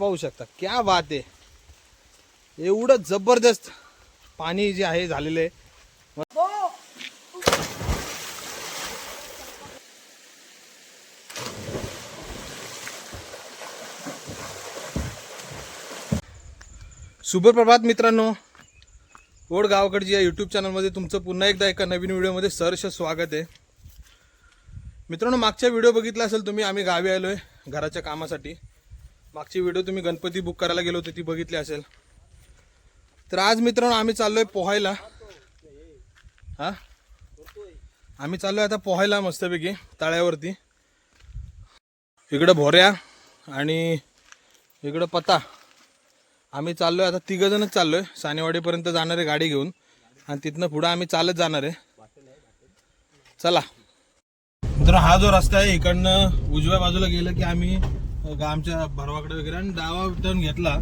पाहू शकता क्या बात आहे. एवढं जबरदस्त पाणी जे आहे झालेलं आहे. सुप्रभात मित्रांनो. ओढ गावाकडची या यूट्यूब चॅनलमध्ये तुमचं पुन्हा एकदा एका नवीन व्हिडिओमध्ये सहर्ष स्वागत आहे. मित्रांनो मागच्या व्हिडिओ बघितला असेल तुम्ही आम्ही गावी आलो आहे घराच्या कामासाठी. मागची व्हिडिओ तुम्ही गणपती बुक करायला गेलो होते ती बघितली असेल. तर आज मित्रांनो आम्ही चाललोय पोहायला. हा? आम्ही चाललोय आता पोहायला मस्तपैकी तळ्यावरती. इकडं भोऱ्या आणि इकडं पता. आम्ही चाललोय आता तिघ जणच चाललोय. सानेवाडीपर्यंत जाणार आहे गाडी घेऊन आणि तिथनं पुढं आम्ही चालत जाणार आहे. चला. तर हा जो रस्ता आहे इकडनं उजव्या बाजूला गेलं की आम्ही आमच्या भरवाकडे वगैरे. आणि डावा टर्न घेतला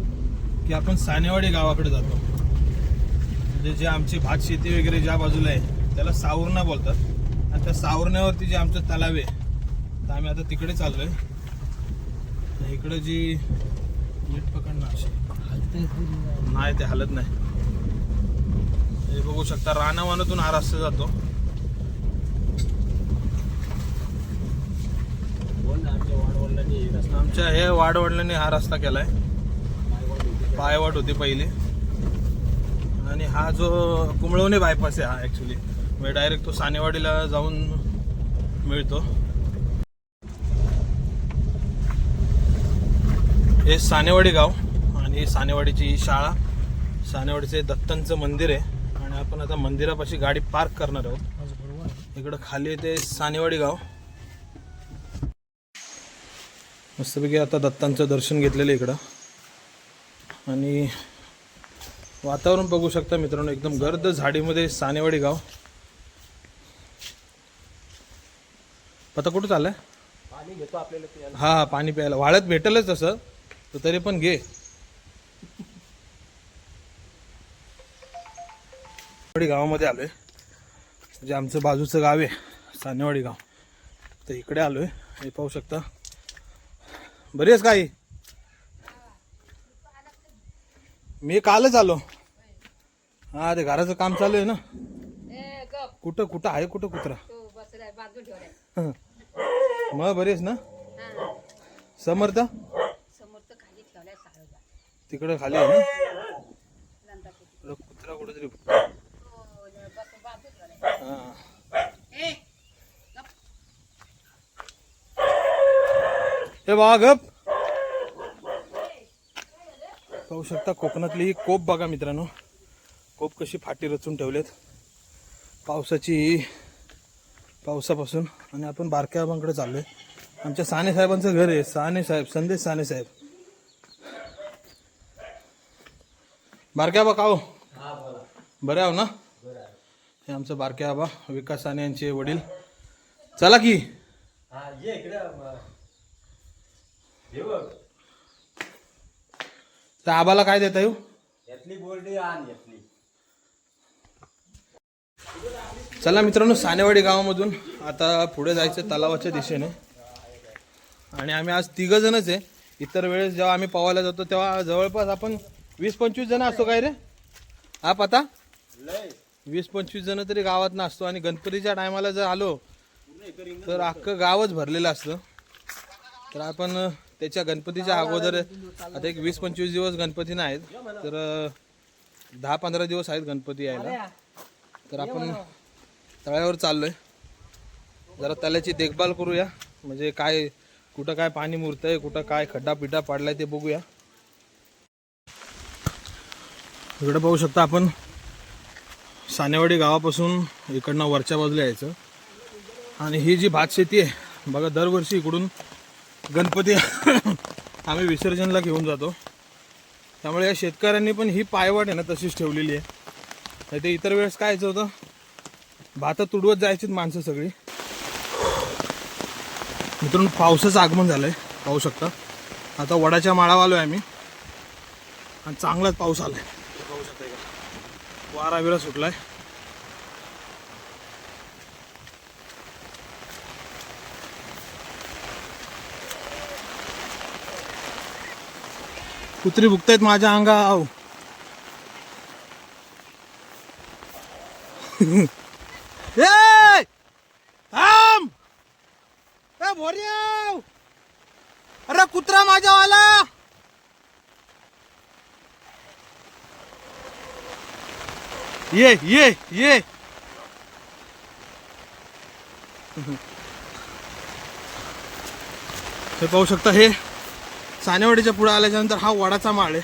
की आपण सानेवाडी गावाकडे जातो. म्हणजे जे आमची भात शेती वगैरे ज्या बाजूला आहे त्याला सावरणा बोलतात. आणि त्या सावरण्यावरती जे आमचं तलाव आहे तर आम्ही आता तिकडे चाललोय. तर इकडं जी नीट पकडणं अशी नाही ते हलत नाही. हे बघू शकता रानावानातून हा रस्ता जातो. आमच्या हे वाडवडिलांनी हा रस्ता केलाय. पायवाट होती पहिली. आणि हा जो कुंबळवणे बायपास आहे हा ऍक्च्युली म्हणजे डायरेक्ट तो सानेवाडीला जाऊन मिळतो. हे सानेवाडी गाव आणि सानेवाडीची शाळा. सानेवाडीचे दत्तांचं मंदिर आहे. आणि आपण आता मंदिरापाशी गाडी पार्क करणार आहोत. इकडं खाली ते सानेवाडी गाव. मस्तपैकी आता दत्तांचं दर्शन घेतलेलं आहे इकडं. आणि वातावरण बघू शकता मित्रांनो एकदम गर्द झाडीमध्ये सानेवाडी गाव. पता कुठं चाललंय? पाणी घेतो आपल्याला हा हा पाणी प्यायला. वाळत भेटलंच तसं तर तरी पण घे. गावामध्ये आलोय. म्हणजे आमचं बाजूचं गाव आहे सानेवाडी गाव. तर इकडे आलोय. हे पाहू शकता. बरी आहेस काही मी कालच आलो. हा ते घराचं काम चालू आहे ना? कुठं कुठं आहे कुठं कुत्रा? मग बरी आहेस ना समर्थ तिकडं खाली आहे ना? कुत्रा कुठेतरी हो, बस बाजू ठेवलाय हा ए गप हे बघा पाहू शकता कोकणातली ही कोप बघा मित्रांनो. कोप कशी फाटी रचून ठेवलेत. पावसाची पावसापासून. आणि आपण बारक्याबांकडे चाललो चाललोय. आमच्या साने साहेबांचं घर आहे. साने साहेब संदेश साने साहेब. बारक्या आबा का हो? बरे आहो ना? हे आमचं बारक्या आबा विकास साने यांचे वडील. चला की. त्या आबाला काय देता येऊ? यातली बोर्डी आण यातली. चला मित्रांनो सानेवाडी गावामधून आता पुढे जायचं तलावाच्या दिशेने. आणि आम्ही आज तिघ जणच आहे. इतर वेळेस जेव्हा आम्ही पवायला जातो तेव्हा जवळपास आपण वीस पंचवीस जण असतो काय रे? पता? लय. वीस पंचवीस जण तरी गावात नसतो आणि गणपतीच्या टायमाला जर आलो तर अख्खं गावच भरलेलं असतं. तर आपण त्याच्या गणपतीच्या अगोदर आता एक वीस पंचवीस दिवस गणपती नाहीत तर दहा पंधरा दिवस आहेत गणपती यायला. तर आपण तळ्यावर चाललोय. जरा तळ्याची देखभाल करूया. म्हणजे काय कुठं काय पाणी मुरतंय कुठं काय खड्डा पिड्डा पाडलाय ते बघूया. इकडं पाहू शकता आपण सानेवाडी गावापासून इकडनं वरच्या बाजूला यायचं. आणि ही जी भात शेती आहे बघा दरवर्षी इकडून गणपती आम्ही विसर्जनला घेऊन जातो. त्यामुळे या शेतकऱ्यांनी पण ही पायवाट आहे ना तशीच ठेवलेली आहे. नाही ते इतर वेळेस काय यायचं होतं? भात तुडवत जायचीत माणसं सगळी. मित्रांनो पावसाचं आगमन झालंय. पाहू शकता. आता वडाच्या माळावर आहे आम्ही. आणि चांगलाच पाऊस आलाय. पाहू शकता का? वारा बिरा सुटलाय. कुत्री भुकतायत माझ्या अंगाव ए! थांब! ए, भोर्याव! अरे कुत्रा माझ्यावाला. ये ये ये. हे पाहू शकता हे? सानेवाडीच्या पुढे आल्याच्यानंतर हा वडाचा माळ आहे.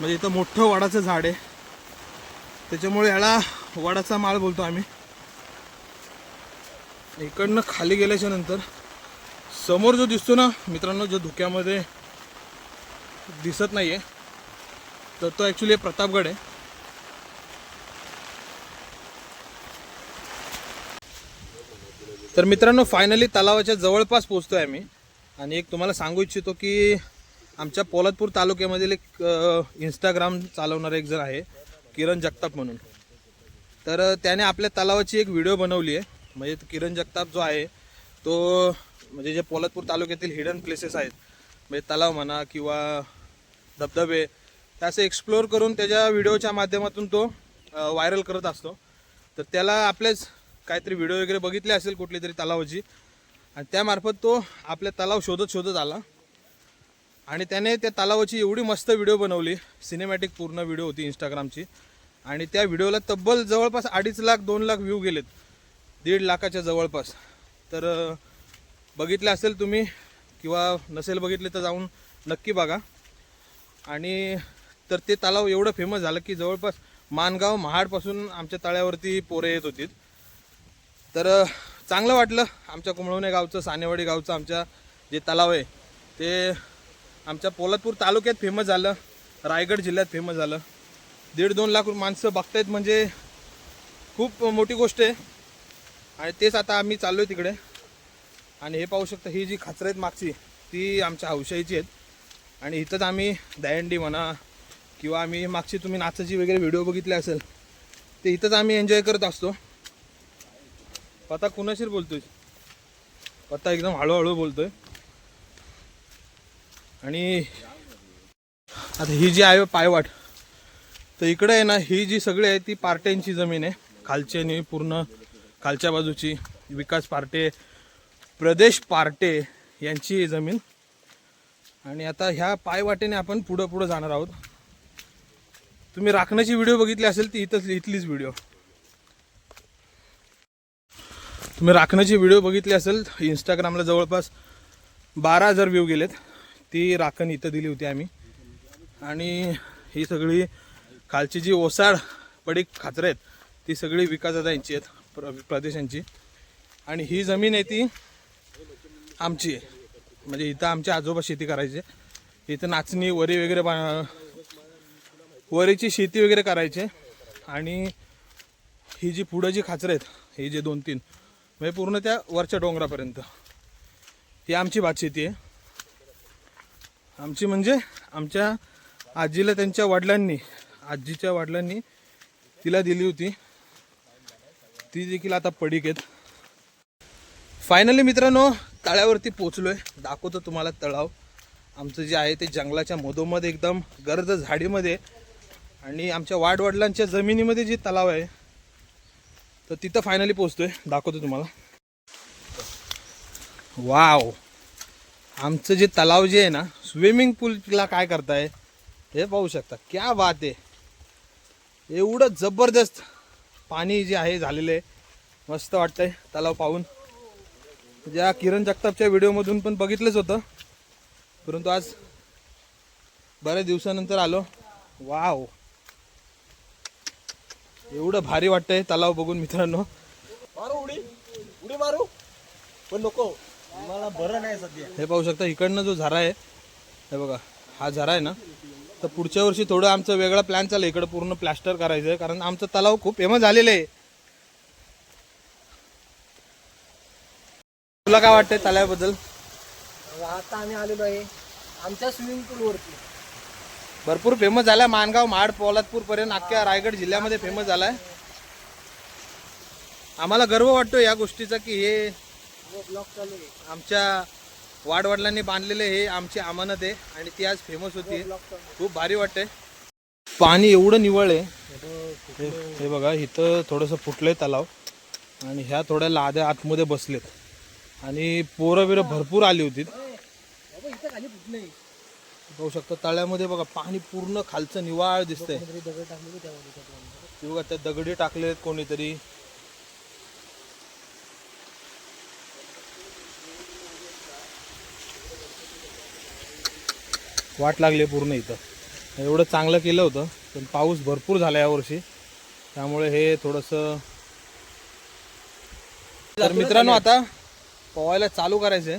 म्हणजे इथं मोठं वडाचं झाड आहे. त्याच्यामुळे ह्याला वडाचा माळ बोलतो आम्ही. इकडनं खाली गेल्याच्यानंतर समोर जो दिसतो ना मित्रांनो जो धुक्यामध्ये दिसत नाही आहे तर तो ॲक्च्युली प्रतापगड आहे. तर मित्रांनो फायनली तलावाच्या जवळपास पोचतोय आम्ही. आणि एक तुम्हाला सांगू इच्छितो की आमच्या पोलादपूर तालुक्यामधील एक इंस्टाग्राम चालवणारा एक जण आहे किरण जगताप म्हणून. तर त्याने आपल्या तलावाची एक व्हिडिओ बनवली आहे. म्हणजे किरण जगताप जो आहे तो म्हणजे जे पोलादपूर तालुक्यातील हिडन प्लेसेस आहेत म्हणजे तलाव म्हणा किंवा धबधबे हे असं एक्सप्लोअर करून त्याच्या व्हिडिओच्या माध्यमातून तो व्हायरल करत असतो. तर त्याला आपलेच काहीतरी व्हिडिओ वगैरे बघितले असेल कुठली तरी तलावाची आणि त्यामार्फत तो आपल्या तलाव शोधत शोधत आला. आणि त्याने त्या तलावाची एवढी मस्त व्हिडिओ बनवली. सिनेमॅटिक पूर्ण व्हिडिओ होती इंस्टाग्रामची आणि त्या व्हिडिओला तब्बल जवळपास अडीच लाख दोन लाख व्ह्यू गेलेत. दीड लाखाच्या जवळपास. तर बघितलं असेल तुम्ही किंवा नसेल बघितले तर जाऊन नक्की बघा. आणि तर ते तलाव एवढं फेमस झालं की जवळपास मानगाव महाडपासून आमच्या तळ्यावरती पोरे येत होती तर चांगलं वाटलं. आमच्या कुंभळवणे गावचं सानेवाडी गावचं आमच्या जे तलाव आहे ते आमच्या पोलादपूर तालुक्यात फेमस झालं. रायगड जिल्ह्यात फेमस झालं. दीड दोन लाख माणसं बघतायत म्हणजे खूप मोठी गोष्ट आहे. आणि तेच आता आम्ही चाललो आहे तिकडे. आणि हे पाहू शकता ही जी खाचरं आहेत मागची ती आमच्या हौशाईची आहेत. आणि इथंच आम्ही दहंडी म्हणा किंवा आम्ही मागची तुम्ही नाचाची वगैरे व्हिडिओ बघितले असेल ते इथंच आम्ही एन्जॉय करत असतो. पता कुणाशीर बोलतोय? पत्ता एकदम हळूहळू बोलतोय. आणि आता ही जी आहे पायवाट तर इकडे आहे ना ही जी सगळी आहे ती पार्ट्यांची जमीन आहे. खालची आणि पूर्ण खालच्या बाजूची विकास पार्टे प्रदेश पार्टे यांची जमीन. आणि आता ह्या पायवाटेने आपण पुढं पुढं जाणार आहोत. तुम्ही राखण्याची व्हिडिओ बघितली असेल ती इथंच इथलीच व्हिडिओ. तुम्ही राखण्याची व्हिडिओ बघितली असेल इंस्टाग्रामला जवळपास बारा हजार व्ह्यू गेलेत. ती राखण इथं दिली होती आम्ही. आणि ही सगळी खालची जी ओसाड पडीक खाचरं आहेत ती सगळी विकासदायांची आहेत प्र प्रदेशांची आणि ही जमीन आहे ती आमची. आहे म्हणजे इथं आमचे आजोबा शेती करायचे. इथं नाचणी वरी वगैरे बा वरीची शेती वगैरे करायचे. आणि ही जी पुढं जी खाचरं आहेत ही जे दोन तीन म्हणजे पूर्ण त्या वरच्या डोंगरापर्यंत. ही आमची भातशेती आहे. आमची म्हणजे आमच्या आजीला त्यांच्या वडिलांनी आजीच्या वडिलांनी तिला दिली होती. ती देखील आता पडीक आहेत. फायनली मित्रांनो तळ्यावरती पोचलोय दाखवतो तुम्हाला तळाव. आमचं जे आहे ते जंगलाच्या मधोमध एकदम गर्द झाडीमध्ये आणि आमच्या वाडवडिलांच्या जमिनीमध्ये जे तलाव आहे तर तिथं फायनली पोचतोय दाखवतो तुम्हाला. वाव आमचं जे तलाव जे आहे ना स्विमिंग पूलला काय करताय हे पाहू शकता. क्या बात आहे. एवढं जबरदस्त पाणी जे आहे झालेलं आहे. मस्त वाटतंय तलाव पाहून. ज्या किरण जगतापच्या व्हिडिओमधून पण बघितलंच होतं. परंतु आज बऱ्याच दिवसानंतर आलो. वाव एवढं भारी वाटतंय तलाव बघून मित्रांनो. मारू उडी. उडी मारू. पण नको. मला बरं नाही सध्या. हे पाहू शकता इकडनं जो झरा आहे हे बघा हा झरा आहे ना तर पुढच्या वर्षी थोडं आमचं वेगळा प्लॅन चालू आहे. इकडं पूर्ण प्लॅस्टर करायचं आहे कारण आमचं तलाव खूप फेमस झालेलं आहे. तुला काय वाटतंय तलावाबद्दल? आता आम्ही आलेलो आहे आमच्या स्विमिंग पूल वरती. भरपूर फेमस झालाय. मानगाव माड पोलादपूर पर्यंत अख्ख्या रायगड जिल्ह्यामध्ये फेमस झालाय. आम्हाला गर्व वाटतो या गोष्टीचा की हे ब्लॉक चालू आहे आमच्या वाडवडिलांनी बांधलेले हे आमची अमानत आहे आणि ती आज फेमस होती. खूप भारी वाटते पाणी एवढं निवळ आहे. हे- बघा इथं थोडंसं फुटलंय तलाव आणि ह्या थोड्या लाद्या आतमध्ये बसलेत. आणि पोरं बिरं भरपूर आली होती. पाहू शकता. तळ्यामध्ये बघा पाणी पूर्ण खालचं निवाळ दिसतंय. हे बघा त्या दगडी टाकलेत कोणीतरी. वाट लागली पूर्ण इथं. एवढं चांगलं केलं होतं पण पाऊस भरपूर झाला यावर्षी. त्यामुळे हे थोडंसं तर मित्रांनो आता पोवायला चालू करायचंय.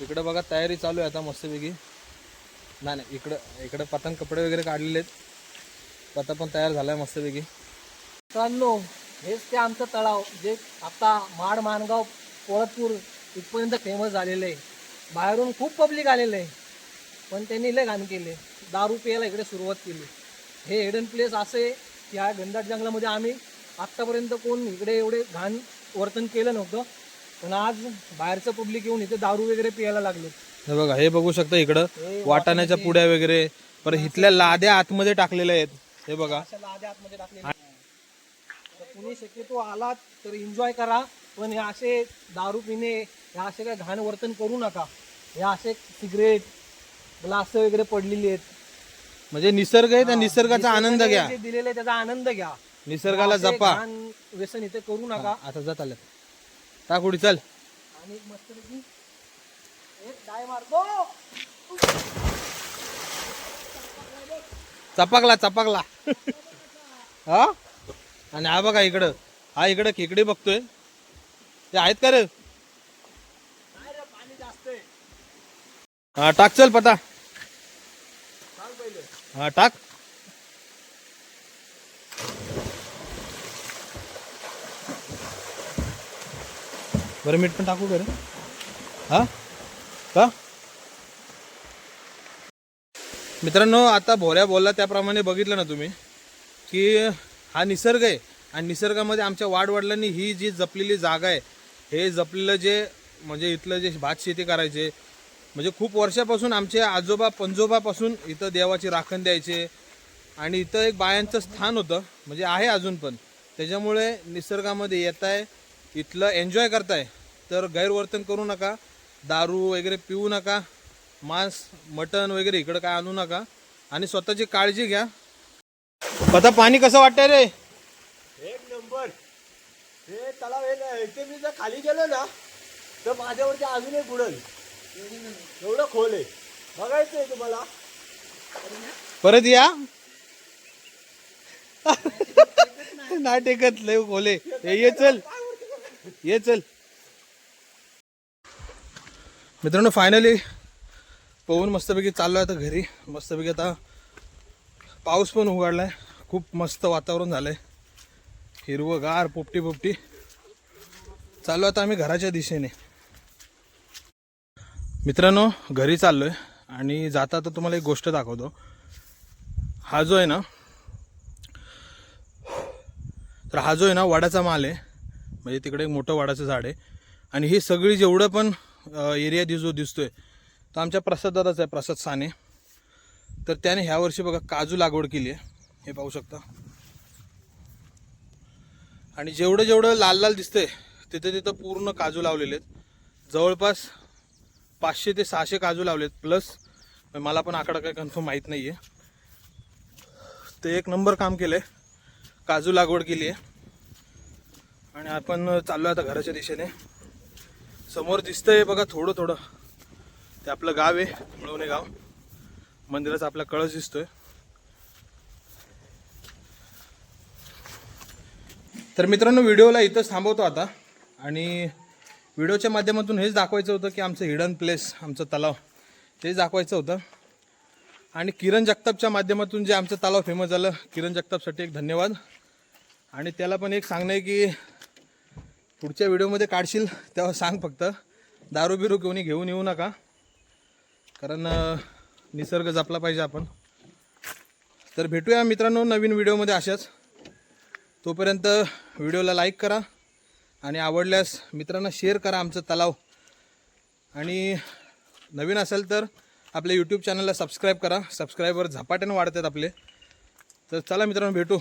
इकडं बघा तयारी चालू आहे आता मस्तपैकी. नाही नाही इकडं इकडं पतंग कपडे वगैरे काढलेले आहेत. पता पण तयार झालाय मस्तपैकी. मित्रांनो हेच ते आमचं तळाव जे आता माड माणगाव पोळतपूर इथपर्यंत फेमस झालेलं आहे. बाहेरून खूप पब्लिक आलेलं आहे. पण त्यांनी लय घाण केले. दारू प्यायला इकडे सुरुवात केली. हे हिडन प्लेस असे की ह्या घनदाट जंगलामध्ये आम्ही आत्तापर्यंत कोण इकडे एवढे घाण वर्तन केलं नव्हतं. पण आज बाहेरचं पब्लिक येऊन इथे दारू वगैरे प्यायला लागले हे बघा हे बघू शकता इकडं. वाटाण्याच्या पुड्या वगैरे. परत इथल्या लाद्या आतमध्ये टाकलेल्या आहेत. हे बघा. लाद्या आतमध्ये टाकलेल्या शक्यतो आलात तर एन्जॉय करा पण हे असे दारू पिणे हे असे काय घाण वर्तन करू नका. हे असे सिगरेट ग्लास वगैरे पडलेली आहेत. म्हणजे निसर्ग आहे त्या निसर्गाचा आनंद घ्या. दिलेले त्याचा आनंद घ्या. निसर्गाला जपा. व्यसन इथे करू नका. आता जात आलं टाक उडी चल. आणि एक डाय मारतो चपाकला चपाकला. हा? आणि हा बघा इकडं. हा इकडं खेकडी बघतोय. ते आहेत का रे? हा टाक चल पता. हा टाक. बरं मीठ पण टाकू बरं हा? का? मित्रांनो आता भोऱ्या बोलला त्याप्रमाणे बघितलं ना तुम्ही की हा निसर्ग आहे आणि निसर्गामध्ये आमच्या वाडवडिलांनी ही जी जपलेली जागा आहे हे जपलेलं जे म्हणजे इथलं जे भात शेती करायचे म्हणजे खूप वर्षापासून आमचे आजोबा पंजोबापासून इथं देवाची राखण द्यायचे आणि इथं एक बायांचं स्थान होतं म्हणजे आहे अजून पण. त्याच्यामुळे निसर्गामध्ये येत आहे इथलं एन्जॉय करताय तर गैरवर्तन करू नका. दारू वगैरे पिऊ नका मांस मटण वगैरे इकडं काय आणू नका आणि स्वतःची काळजी घ्या. आता पाणी कसं वाटतंय रे? एक नंबर. हे तलाव हे इथे मी जर खाली गेलो ना तर माझ्यावरती अजून एक बुडल. एवढं खोल आहे. बघायचं आहे तुम्हाला. परत या. नाही टेकत लय खोले ये चल. ये चल. मित्रांनो फायनली पोहून मस्तपैकी चाललो आहे आता घरी. मस्तपैकी आता पाऊस पण उघडला आहे खूप मस्त वातावरण झालं आहे हिरवंगार पोपटी पोपटी चाललो आता आम्ही घराच्या दिशेने. मित्रांनो घरी चाललो आहे आणि जाता तर तुम्हाला एक गोष्ट दाखवतो. हा जो आहे ना तर हा जो आहे ना वडाचा माल आहे. म्हणजे तिकडे एक मोठं वाडाचं झाड आहे. आणि ही सगळी जेवढं पण एरिया जो दिसतोय. तो आमच्या प्रसाद आहे प्रसाद साने. तर त्याने ह्या वर्षी बघा काजू लागवड केली आहे. हे पाहू शकता. आणि जेवढं जेवढं लाल लाल दिसतंय तिथं तिथं पूर्ण काजू लावलेले आहेत. जवळपास पाचशे ते सहाशे काजू लावलेत. प्लस मला पण आकडा काही कन्फर्म माहीत नाही आहे ते एक नंबर काम केलं आहे काजू लागवड केली आहे. आणि आपण चाललो आता घराच्या दिशेने. समोर दिसतंय बघा थोडं थोडं. ते आपलं गाव आहे मिळवणे गाव. मंदिराचा आपला कळस दिसतोय. तर मित्रांनो व्हिडिओला इथंच थांबवतो आता. आणि व्हिडिओच्या माध्यमातून हेच दाखवायचं होतं की आमचं हिडन प्लेस आमचं तलाव तेच दाखवायचं होतं. आणि किरण जगतापच्या माध्यमातून जे आमचं तलाव फेमस झालं किरण जगतापसाठी एक धन्यवाद. आणि त्याला पण एक सांगणं आहे की पुढच्या व्हिडिओमध्ये काढशील तेव्हा सांग फक्त. दारू बिरू कोणी घेऊन येऊ नका. कारण निसर्ग जपला पाहिजे आपण. तर भेटूया मित्रांनो नवीन व्हिडिओमध्ये अशाच. तोपर्यंत व्हिडिओला लाईक करा आणि आवडल्यास मित्रांना शेअर करा आमचं तलाव. आणि नवीन असेल तर आपल्या यूट्यूब चॅनलला सबस्क्राईब करा. सबस्क्रायबर झपाट्यानं वाढतात आपले. तर चला मित्रांनो भेटू.